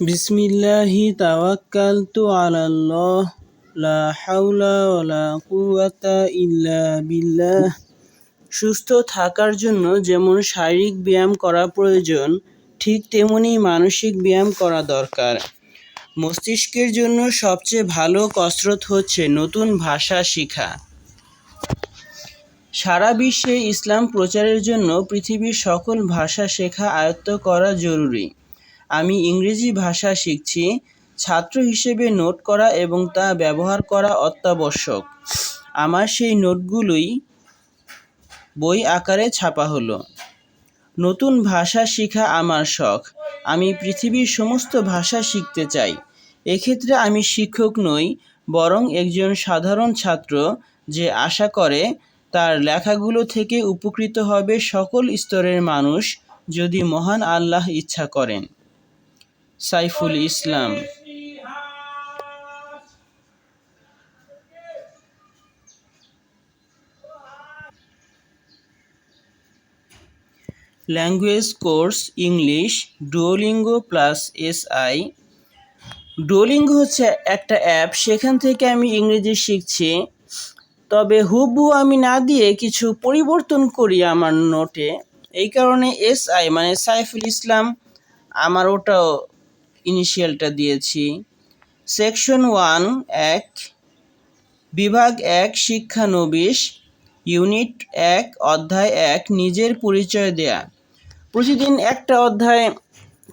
বিসমিল্লাহি তাওয়াক্কালতু আলাল্লাহ, লা হাওলা ওয়ালা কুওয়াতা ইল্লা বিল্লাহ। সুস্থ থাকার জন্য যেমন শারীরিক ব্যায়াম করা প্রয়োজন, ঠিক তেমনি মানসিক ব্যায়াম করা দরকার। মস্তিষ্কের জন্য সবচেয়ে ভালো কসরত হচ্ছে নতুন ভাষা শেখা। সারা বিশ্বে ইসলাম প্রচারের জন্য পৃথিবীর সকল ভাষা শেখা আয়ত্ত করা জরুরি। আমি ইংরেজি ভাষা শিখছি, ছাত্র হিসেবে নোট করা এবং তা ব্যবহার করা অত্যাবশ্যক। আমার সেই নোটগুলোই বই আকারে ছাপা হলো। নতুন ভাষা শেখা আমার শখ। আমি পৃথিবীর সমস্ত ভাষা শিখতে চাই। এক্ষেত্রে আমি শিক্ষক নই, বরং একজন সাধারণ ছাত্র যে আশা করে তার লেখাগুলো থেকে উপকৃত হবে সকল স্তরের মানুষ যদি মহান আল্লাহ ইচ্ছা করেন। Saiful Islam. Language course English Duolingo plus S I Duolingo হচ্ছে একটা অ্যাপ সেখান থেকে আমি ইংরেজি শিখছি। তবে হুবহু আমি না দিয়ে কিছু পরিবর্তন করি আমার নোটে এই কারণে এস আই মানে সাইফুল ইসলাম, আমার ওটাও ইনিশিয়ালটা দিয়েছি। সেকশন ওয়ান এক, বিভাগ এক শিক্ষানবিশ ইউনিট এক, অধ্যায় এক, নিজের পরিচয় দেয়া। প্রতিদিন একটা অধ্যায়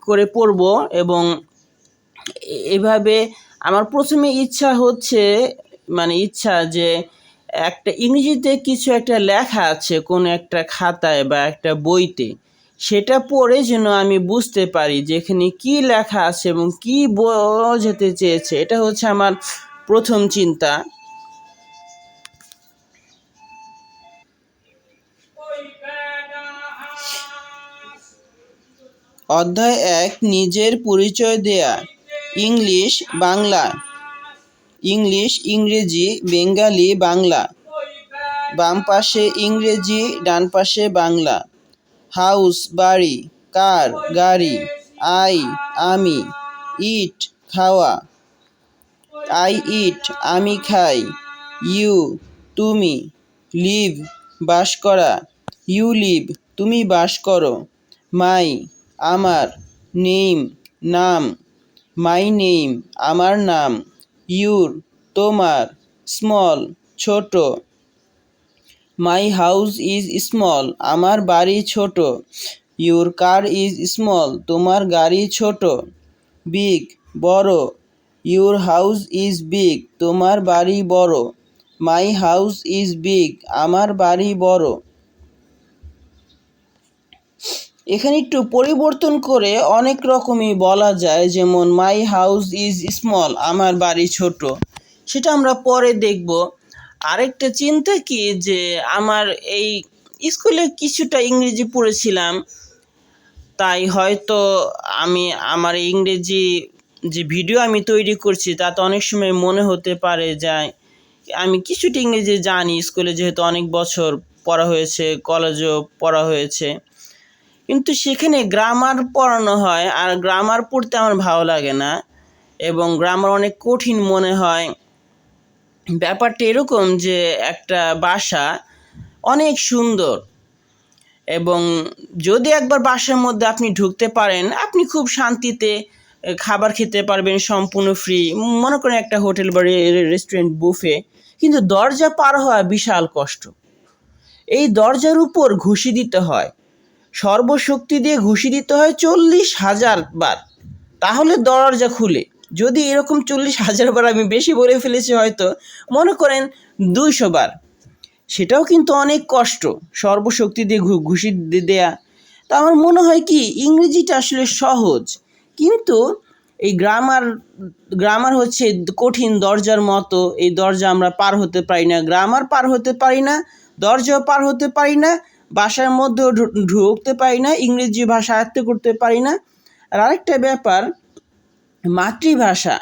করে পড়ব এবং এভাবে আমার প্রথমে ইচ্ছা হচ্ছে মানে ইচ্ছা যে একটা ইংরেজিতে কিছু একটা লেখা আছে, কোনো একটা খাতায় বা একটা বইতে। সেটা পড়ে যেন আমি বুঝতে পারি যে এখানে কী লেখা আছে এবং কী বোঝাতে চেয়েছে। এটা হচ্ছে আমার প্রথম চিন্তা। অধ্যায় এক, নিজের পরিচয় দেয়া। ইংলিশ, বাংলা। ইংলিশ, ইংরেজি, বেঙ্গালি, বাংলা। বাম পাশে ইংরেজি, ডান পাশে বাংলা। হাউস, বাড়ি, কার, গাড়ি, আই, আমি, ইট, খাওয়া। আই, ইট, আমি খাই। ইউ, তুমি, লিভ, বাস করা। ইউ, লিভ, তুমি বাস করো। মাই, আমার নেম নাম। মাই নেম আমার নাম। ইউর, তোমার, স্মল, ছোট। মাই হাউস ইজ স্মল আমার বাড়ি ছোট। ইউর কার ইজ স্মল তোমার গাড়ি ছোট। বিগ বড়। ইউর হাউস ইজ বিগ তোমার বাড়ি বড়। মাই হাউস ইজ বিগ আমার বাড়ি বড়। এখানে একটু পরিবর্তন করে অনেক রকমই বলা যায়, যেমন মাই হাউস ইজ স্মল আমার বাড়ি ছোট। সেটা আমরা পরে দেখব। আরেকটা চিন্তা কি যে আমার এই স্কুলে কিছুটা ইংরেজি পড়েছিলাম, তাই হয়তো আমি আমার ইংরেজি যে ভিডিও আমি তৈরি করছি, তাতে অনেক সময় মনে হতে পারে যায় আমি কিছুটা ইংরেজি জানি, স্কুলে যেহেতু অনেক বছর পড়া হয়েছে, কলেজেও পড়া হয়েছে। কিন্তু সেখানে গ্রামার পড়ানো হয়, আর গ্রামার পড়তে আমার ভালো লাগে না, এবং গ্রামার অনেক কঠিন মনে হয়। ব্যাপারটা এরকম যে একটা বাসা অনেক সুন্দর এবং যদি একবার বাসার মধ্যে আপনি ঢুকতে পারেন, আপনি খুব শান্তিতে খাবার খেতে পারবেন, সম্পূর্ণ ফ্রি মনে করেন একটা হোটেল বা রেস্টুরেন্ট বুফে কিন্তু দরজা পার হওয়া বিশাল কষ্ট। এই দরজার উপর ঘুষি দিতে হয়। সর্বশক্তি দিয়ে ঘুষি দিতে হয় চল্লিশ হাজার বার। তাহলে দরজা খুলে। যদি এরকম চল্লিশ হাজার বার আমি বেশি বলে ফেলেছি হয়তো, মনে করেন দুইশো বার। সেটাও কিন্তু অনেক কষ্ট, সর্বশক্তি দিয়ে ঘুষি দেয়া। তা আমার মনে হয় কি, ইংরেজিটা আসলে সহজ। কিন্তু এই গ্রামার গ্রামার হচ্ছে কঠিন দরজার মতো, এই দরজা আমরা পার হতে পারি না, গ্রামার পার হতে পারি না, দরজাও পার হতে পারি না বাসার মধ্যেও ঢুকতে পারি না, ইংরেজি ভাষা আয়ত্ত করতে পারি না। আর আরেকটা ব্যাপার মাতৃভাষা,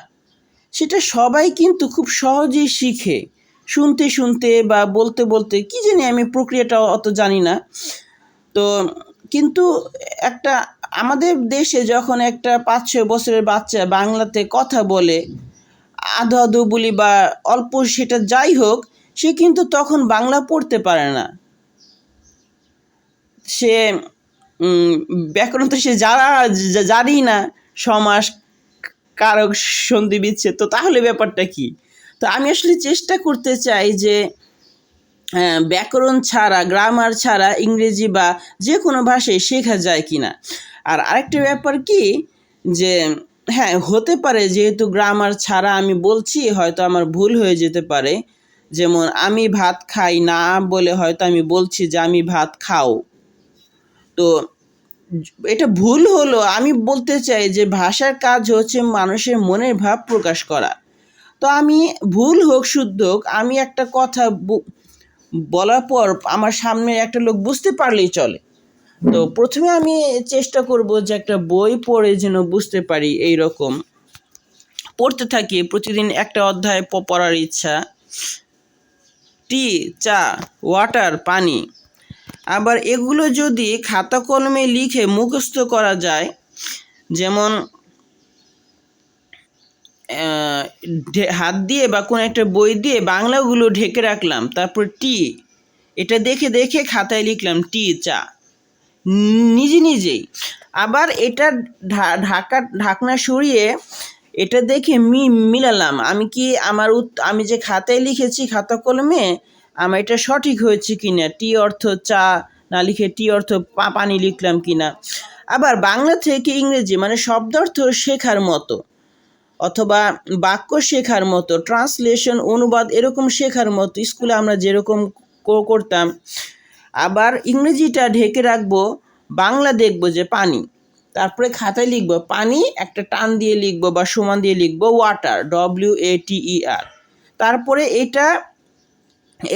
সেটা সবাই কিন্তু খুব সহজেই শিখে। শুনতে শুনতে বা বলতে বলতে, কি জানি আমি প্রক্রিয়াটা অত জানি না। তো কিন্তু একটা, আমাদের দেশে যখন একটা পাঁচ ছয় বছরের বাচ্চা বাংলাতে কথা বলে, আধো আধো বলি বা অল্প সেটা যাই হোক, সে কিন্তু তখন বাংলা পড়তে পারে না। সে ব্যাকরণ তো সে যারা জানি না সমাস কারক সন্ধি বিচ্ছেদ তো তাহলে ব্যাপারটা কি? তো আমি আসলে চেষ্টা করতে চাই যে ব্যাকরণ ছাড়া, গ্রামার ছাড়া ইংরেজি বা যে কোনো ভাষায় শেখা যায় কি না আর আরেকটা ব্যাপার কি যে হ্যাঁ হতে পারে যেহেতু গ্রামার ছাড়া আমি বলছি, হয়তো আমার ভুল হয়ে যেতে পারে। যেমন, আমি ভাত খাই না বলে হয়তো আমি বলছি যে, আমি ভাত খাও। তো এটা ভুল হলো। আমি বলতে চাই যে ভাষার কাজ হচ্ছে মানুষের মনের ভাব প্রকাশ করা। তো আমি ভুল হোক, শুদ্ধ হোক, আমি একটা কথা বলার পর আমার সামনে একটা লোক বুঝতে পারলেই চলে। তো প্রথমে আমি চেষ্টা করব যে একটা বই পড়ে যেন বুঝতে পারি এই রকম পড়তে থাকি, প্রতিদিন একটা অধ্যায় পড়ার ইচ্ছা। টি, চা, ওয়াটার, পানি। আবার এগুলো যদি খাতা কলমে লিখে মুখস্থ করা যায়, যেমন হাত দিয়ে বা কোনো একটা বই দিয়ে বাংলাগুলো ঢেকে রাখলাম, তারপর টি, এটা দেখে দেখে খাতায় লিখলাম, টি, চা, নিজে নিজেই। আবার এটা ঢাকা, ঢাকনা সরিয়ে এটা দেখে মি মিলালাম। আমি কি আমার আমি যে খাতায় লিখেছি খাতা কলমে আমার এটা সঠিক হয়েছে কিনা? টি অর্থ চা, না লিখে টি অর্থ পা- পানি লিখলাম কিনা? আবার বাংলা থেকে ইংরেজি মানে শব্দার্থ শেখার মতো, অথবা বাক্য শেখার মতো, ট্রান্সলেশন, অনুবাদ এরকম শেখার মতো, স্কুলে আমরা যেরকম ক- করতাম। আবার ইংরেজিটা ঢেকে রাখব, বাংলা দেখব যে পানি, তারপরে খাতায় লিখব, পানি একটা টান দিয়ে লিখব বা সমান দিয়ে লিখব ওয়াটার ডব্লিউ এ টি ই আর তারপরে এটা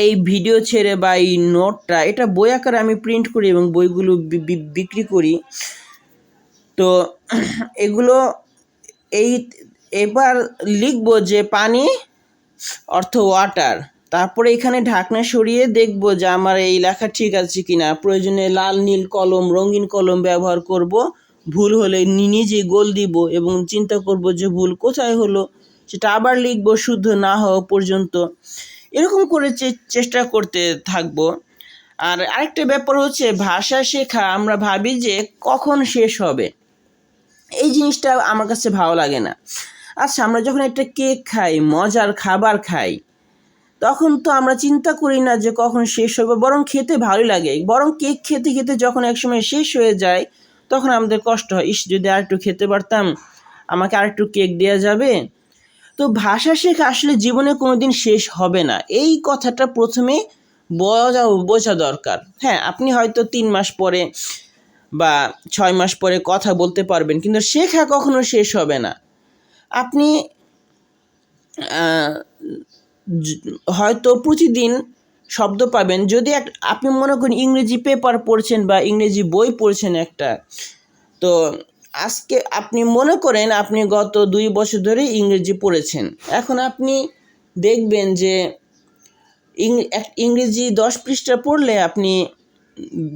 এই ভিডিও ছেড়ে বা এই নোটটা এটা বই আকারে আমি প্রিন্ট করি এবং বইগুলো বিক্রি করি। তো এগুলো এই, এবার লিখব যে পানি, অর্থ ওয়াটার তারপরে এখানে ঢাকনা সরিয়ে দেখব যে আমার এই লেখা ঠিক আছে কিনা। প্রয়োজনে লাল, নীল কলম, রঙিন কলম ব্যবহার করব। ভুল হলে নিজে গোল দিব এবং চিন্তা করব যে ভুল কোথায় হলো। সেটা আবার লিখব, শুদ্ধ না হওয়া পর্যন্ত। এরকম করে চেষ্টা করতে থাকব। আর আরেকটা ব্যাপার হচ্ছে ভাষা শেখা, আমরা ভাবি যে কখন শেষ হবে। এই জিনিসটা আমার কাছে ভালো লাগে না। আচ্ছা আমরা যখন একটা কেক খাই, মজার খাবার খাই, তখন তো আমরা চিন্তা করি না যে কখন শেষ হবে, বরং খেতে ভালো লাগে। বরং কেক খেতে খেতে যখন একসময় শেষ হয়ে যায়, তখন আমাদের কষ্ট হয়। ইস, যদি আর একটু খেতে পারতাম, আমাকে আর একটু কেক দেওয়া যাবে? তো ভাষা শেখা আসলে জীবনে কোনোদিন শেষ হবে না। এই কথাটা প্রথমে বোঝা বোঝা দরকার। হ্যাঁ আপনি হয়তো তিন মাস পরে বা ছয় মাস পরে কথা বলতে পারবেন, কিন্তু শেখা কখনো শেষ হবে না। আপনি হয়তো প্রতিদিন শব্দ পাবেন। যদি এক, আপনি মনে করেন ইংরেজি পেপার পড়ছেন বা ইংরেজি বই পড়ছেন একটা, তো আজকে আপনি মনে করেন আপনি গত দুই বছর ধরে ইংরেজি পড়েছেন। এখন আপনি দেখবেন যে ইংরেজি দশ পৃষ্ঠা পড়লে আপনি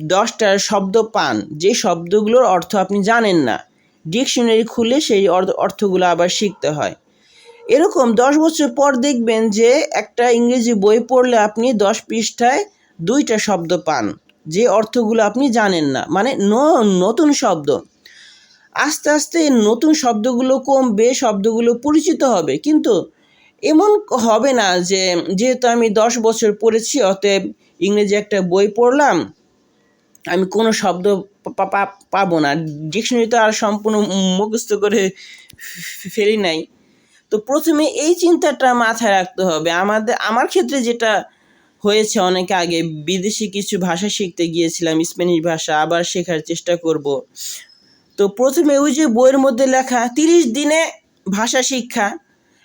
দশটার শব্দ পান। যে শব্দগুলোর অর্থ আপনি জানেন না। ডিকশনারি খুলে সেই অর্থ অর্থগুলো আবার শিখতে হয়। এরকম দশ বছর পর দেখবেন যে একটা ইংরেজি বই পড়লে আপনি দশ পৃষ্ঠায় দুইটা শব্দ পান। যে অর্থগুলো আপনি জানেন না। মানে নতুন শব্দ। আস্তে আস্তে নতুন শব্দগুলো কমবে শব্দগুলো পরিচিত হবে। কিন্তু এমন হবে না যে, যেহেতু আমি দশ বছর পড়েছি, অতএব ইংরেজি একটা বই পড়লাম, আমি কোনো শব্দ পাবো না। ডিকশনারি তো আর সম্পূর্ণ মুখস্থ করে ফেলি নাই। তো প্রথমে এই চিন্তাটা মাথায় রাখতে হবে। আমাদের, আমার ক্ষেত্রে যেটা হয়েছে অনেক আগে, বিদেশি কিছু ভাষা শিখতে গিয়েছিলাম, স্প্যানিশ ভাষা, আবার শেখার চেষ্টা করব। তো প্রথমে ওই যে বইয়ের মধ্যে লেখা তিরিশ দিনে ভাষা শিক্ষা।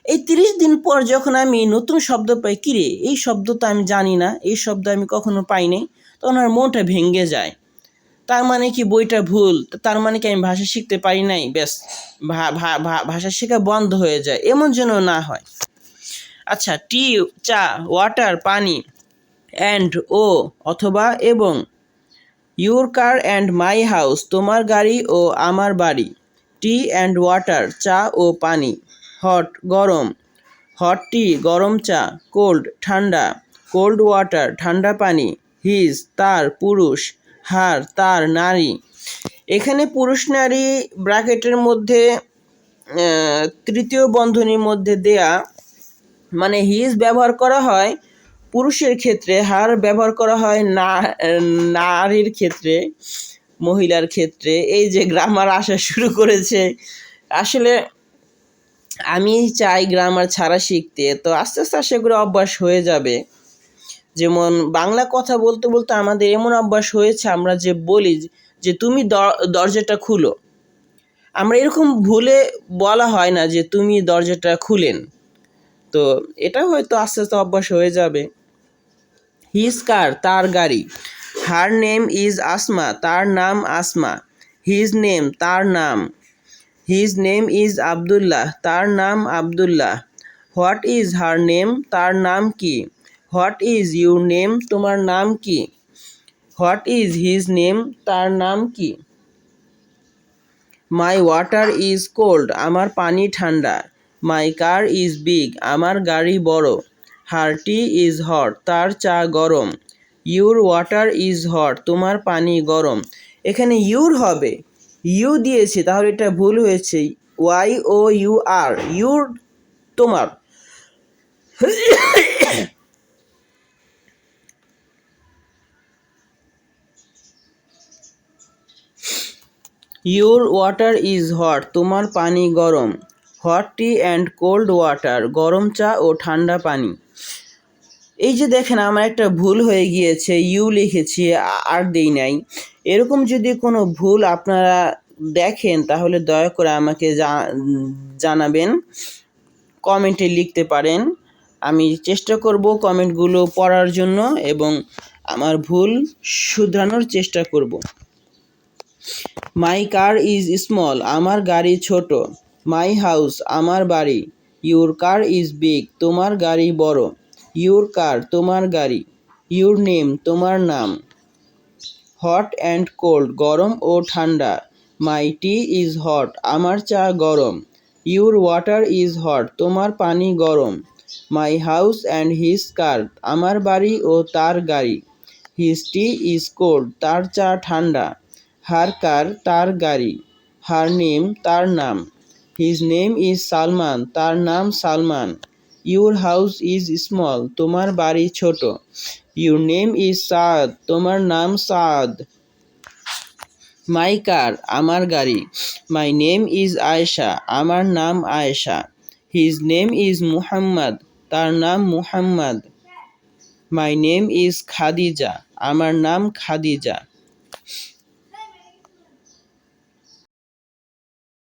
এই তিরিশ দিন পর যখন আমি নতুন শব্দ পাই কিরে এই শব্দ তো আমি জানি না, এই শব্দ আমি কখনো পাইনি তখন আমার মনটা ভেঙে যায়। তার মানে কি বইটা ভুল? তার মানে কি আমি ভাষা শিখতে পারি নাই? ব্যাস ভাষা শেখা বন্ধ হয়ে যায়। এমন যেন না হয়। আচ্ছা টি, চা, ওয়াটার, পানি, অ্যান্ড, ও, অথবা, এবং your car and my house, তোমার গাড়ি ও আমার বাড়ি। টি অ্যান্ড ওয়াটার, চা ও পানি। হট, গরম। হট টি, গরম চা। কোল্ড, ঠান্ডা। কোল্ড ওয়াটার, ঠান্ডা পানি। হিজ, তার, পুরুষ। হার, তার, নারী। এখানে পুরুষ, নারী ব্র্যাকেটের মধ্যে তৃতীয় বন্ধনীর মধ্যে দেয়া মানে হিজ ব্যবহার করা হয় পুরুষের ক্ষেত্রে হার ব্যবহার করা হয়, না, নারীর ক্ষেত্রে, মহিলার ক্ষেত্রে। এই যে গ্রামার আসা শুরু করেছে, আসলে আমি চাই গ্রামার ছাড়া শিখতে। তো আস্তে আস্তে করি অভ্যাস হয়ে যাবে। যেমন বাংলা কথা বলতে বলতে আমাদের এমন অভ্যাস হয়েছে, আমরা যে বলি যে তুমি দরজাটা খুলো। আমরা এরকম ভুলে বলা হয় না যে তুমি দরজাটা খুলেন। তো এটা হয়তো আস্তে আস্তে অভ্যাস হয়ে যাবে। হিজ কার তার গাড়ি। হার নেম ইজ আসমা তার নাম আসমা হিজ নেম তার নাম। হিজ নেম ইজ আবদুল্লাহ তার নাম Abdullah what is her name তার নাম কি? হোয়াট ইজ ইউর নেম তোমার নাম কি? হোয়াট ইজ হিজ নেম তার নাম কি? মাই ওয়াটার ইজ কোল্ড আমার পানি ঠান্ডা। মাই কার ইজ বিগ আমার গাড়ি বড়। হার টি ইজ হট, তার চা গরম। ইউর ওয়াটার ইজ হট, তোমার পানি গরম। এখানে ইউর হবে। ইউ দিয়েছে, তাহলে এটা ভুল হয়েছে। Y O U R, your তোমার। ইউর ওয়াটার ইজ হট, তোমার পানি গরম। Hot tea and cold water, গরম চা ও ঠান্ডা পানি। এই যে দেখেন, আমার একটা ভুল হয়ে গিয়েছে, ইউ লিখেছি, আর দেই নাই। এরকম যদি কোনো ভুল আপনারা দেখেন, তাহলে দয়া করে আমাকে জানাবেন, কমেন্টে লিখতে পারেন। আমি চেষ্টা করব কমেন্টগুলো পড়ার জন্য এবং আমার ভুল শুধরানোর চেষ্টা করব। মাই কার ইজ স্মল আমার গাড়ি ছোট। মাই হাউস আমার বাড়ি। ইউর কার ইজ বিগ তোমার গাড়ি বড়। ইউর কার, তোমার গাড়ি। ইউর নেম, তোমার নাম। হট অ্যান্ড কোল্ড, গরম ও ঠান্ডা। মাই টি ইজ হট, আমার চা গরম। ইউর ওয়াটার ইজ হট, তোমার পানি গরম। My house and his car, আমার বাড়ি ও তার গাড়ি। হিজ টি ইজ কোল্ড, তার চা ঠান্ডা। হার কার, তার গাড়ি। হার নেম, তার নাম। হিজ নেম ইজ সালমান, তার নাম Salman. Your house is small তোমার বাড়ি ছোট। ইউর নেম ইজ সাদ তোমার নাম সাদ মাই কার আমার গাড়ি। মাই নেম ইজ আয়েশা আমার নাম Ayesha his name is Muhammad তার নাম Muhammad my name is Khadija আমার নাম খাদিজা